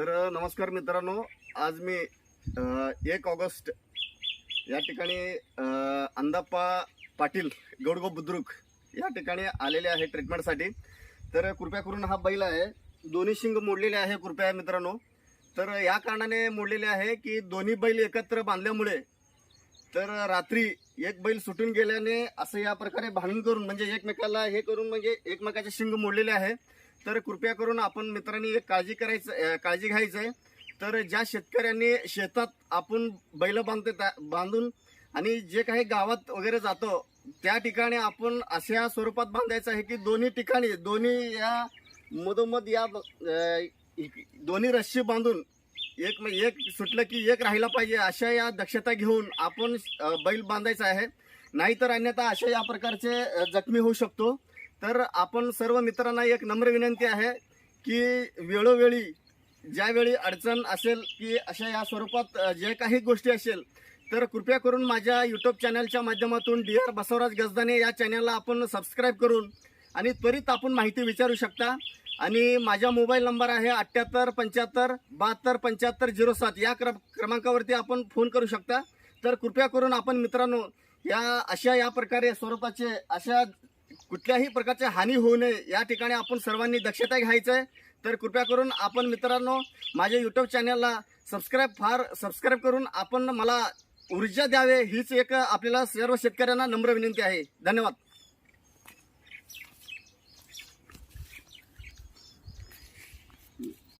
तर नमस्कार मित्रांनो. आज मी एक ऑगस्ट या ठिकाणी अंदाप्पा पाटील गौडगो बुद्रुक या ठिकाणी आलेले आहे ट्रीटमेंटसाठी. तर कृपया करून हा बैल आहे. दोन्ही शिंग मोडलेले आहे कृपया मित्रांनो. तर या कारणाने मोडलेले आहे की दोन्ही बैल एकत्र बांधल्यामुळे तर रात्री एक बैल सुटून गेल्याने असं या प्रकारे भांडण करून म्हणजे एकमेकाला हे करून म्हणजे एकमेकाचे शिंग मोडलेले आहे. तर कृपया करून आपण मित्रांनी एक काळजी करायचं काळजी घ्यायचं आहे तर ज्या शेतकऱ्यांनी शेतात आपण बैल बांधते त्या बांधून आणि जे काही गावात वगैरे जातो त्या ठिकाणी आपण अशा स्वरूपात बांधायचं आहे की दोन्ही ठिकाणी दोन्ही या मधोमध या दोन्ही रस्सी बांधून एक एक सुटलं की एक राहिला पाहिजे अशा या दक्षता घेऊन आपण बैल बांधायचा आहे. नाहीतर अन्यथा अशा या प्रकारचे जखमी होऊ शकतो. तर आपण सर्व मित्रांना एक नम्र विनंती आहे की वेळोवेळी ज्यावेळी अडचण असेल की अशा या स्वरूपात जे काही गोष्टी असेल तर कृपया करून माझ्या यूट्यूब चॅनलच्या माध्यमातून डी आर बसवराज गजदाने या चॅनलला आपण सबस्क्राईब करून आणि त्वरित आपण माहिती विचारू शकता. आणि माझा मोबाईल नंबर आहे अठ्ठ्याहत्तर पंच्याहत्तर बहात्तर पंच्याहत्तर झिरो सात. या क्रम क्रमांकावरती आपण फोन करू शकता. तर कृपया करून आपण मित्रांनो या अशा या प्रकारे स्वरूपाचे अशा कुठल्याही प्रकारची हानी होऊ नये. या ठिकाणी आपण सर्वांनी दक्षता घ्यायचं आहे. तर कृपया करून आपण मित्रांनो माझ्या यूट्यूब चॅनलला सबस्क्राईब फार सबस्क्राईब करून आपण मला ऊर्जा द्यावे हीच एक आपल्याला सर्व शेतकऱ्यांना नम्र विनंती आहे. धन्यवाद.